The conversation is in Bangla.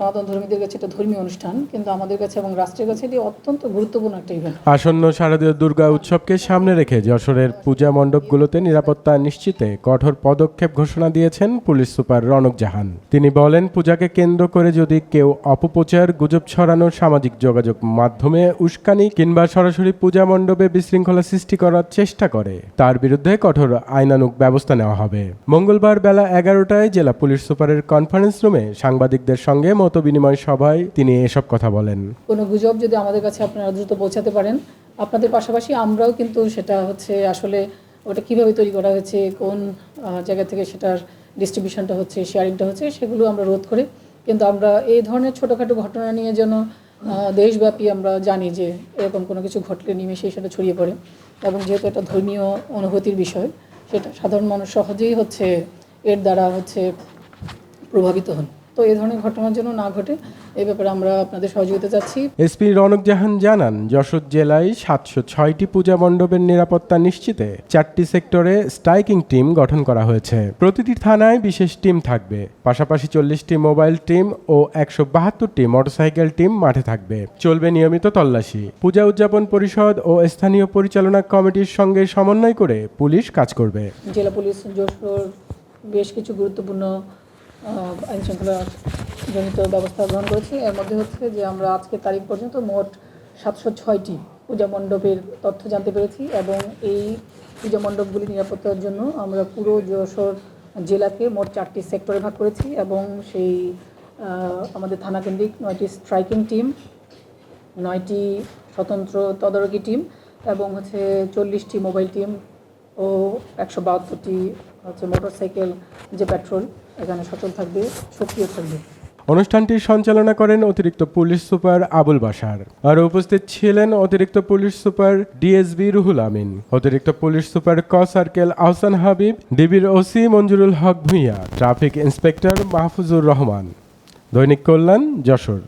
সনাতন ধর্মীদের কাছে এটা ধর্মীয় অনুষ্ঠান, কিন্তু আমাদের কাছে এবং রাষ্ট্রের কাছে এটি অত্যন্ত গুরুত্বপূর্ণ একটা ইভেন্ট আসন্ন শারদীয় দুর্গা উৎসবকে সামনে রেখে যশোরের পূজা মণ্ডপগুলোতে নিরাপত্তা নিশ্চিতে কঠোর পদক্ষেপ ঘোষণা দিয়েছেন পুলিশ সুপার রনক জাহান। তিনি বলেন, পূজাকে কেন্দ্র করে যদি কেউ অপপ্রচার, গুজব ছড়ানো, সামাজিক যোগাযোগ মাধ্যমে উস্কানি কিংবা সরাসরি পূজা মণ্ডপে বিশৃঙ্খলা সৃষ্টি করার চেষ্টা করে, তার বিরুদ্ধে কঠোর আইনানুগ ব্যবস্থা নেওয়া হবে। মঙ্গলবার বেলা এগারোটায় জেলা পুলিশ সুপারের কনফারেন্স রুমে সাংবাদিকদের সঙ্গে মত বিনিময় সভায় তিনি এসব কথা বলেন। কোনো গুজব যদি আমাদের কাছে আপনারা দ্রুত পৌঁছাতে পারেন, আপনাদের পাশাপাশি আমরাও কিন্তু সেটা হচ্ছে আসলে ওটা কীভাবে তৈরি করা হয়েছে, কোন জায়গা থেকে সেটার ডিস্ট্রিবিউশনটা হচ্ছে শেয়ারিংটা হচ্ছে, সেগুলো আমরা রোধ করি কিন্তু আমরা এই ধরনের ছোটোখাটো ঘটনা নিয়ে যেন দেশব্যাপী আমরা জানি যে এরকম কোনো কিছু ঘটলে নিমেষেই সেটা ছড়িয়ে পড়ে এবং যেহেতু এটা ধর্মীয় অনুভূতির বিষয়, সেটা সাধারণ মানুষ সহজেই হচ্ছে এর দ্বারা হচ্ছে প্রভাবিত হন। তো এই ধরনের ঘটনার জন্য না ঘটে এই ব্যাপারে আমরা আপনাদের সহযোগিতা চাচ্ছি। এসপি রনক জাহান জানান যশোর জেলায় সাতশো ছয়টি পূজা মণ্ডপের নিরাপত্তা নিশ্চিতে চারটি সেক্টরে স্ট্রাইকিং টিম গঠন করা হয়েছে। প্রতিটি থানায় বিশেষ টিম থাকবে। পাশাপাশি চল্লিশটি মোবাইল টিম ও একশো বাহাত্তরটি মোটরসাইকেল টিম মাঠে থাকবে। চলবে নিয়মিত তল্লাশি। পূজা উদযাপন পরিষদ ও স্থানীয় পরিচালনা কমিটির সঙ্গে সমন্বয় করে পুলিশ কাজ করবে। জেলা পুলিশ যশোর বেশ কিছু গুরুত্বপূর্ণ আইন শৃঙ্খলা জনিত ব্যবস্থা গ্রহণ করেছি। এর মধ্যে হচ্ছে যে আমরা আজকে তারিখ পর্যন্ত মোট সাতশো ছয়টি পূজা মণ্ডপের তথ্য জানতে পেরেছি এবং এই পূজা মণ্ডপগুলি নিরাপত্তার জন্য আমরা পুরো যশোর জেলাকে মোট চারটি সেক্টরে ভাগ করেছি এবং সেই আমাদের থানা কেন্দ্রিক নয়টি স্ট্রাইকিং টিম, নয়টি স্বতন্ত্র তদারকি টিম এবং হচ্ছে চল্লিশটি মোবাইল টিম ও একশো বাহাত্তরটি হচ্ছে মোটরসাইকেল যে পেট্রোল। এখানে সচল থাকবে, সক্রিয় থাকবে। অনুষ্ঠানটি সঞ্চালনা করেন অতিরিক্ত পুলিশ সুপার আবুল বাসার আর উপস্থিত ছিলেন অতিরিক্ত police super DSB Ruhul Amin, অতিরিক্ত পুলিশ সুপার ক সার্কেল আহসান হাবিব, ডিবির OC Manjurul Haque Bhuiyan, traffic inspector Mahfuzur Rahman. Dainik Kalyan, Jessore.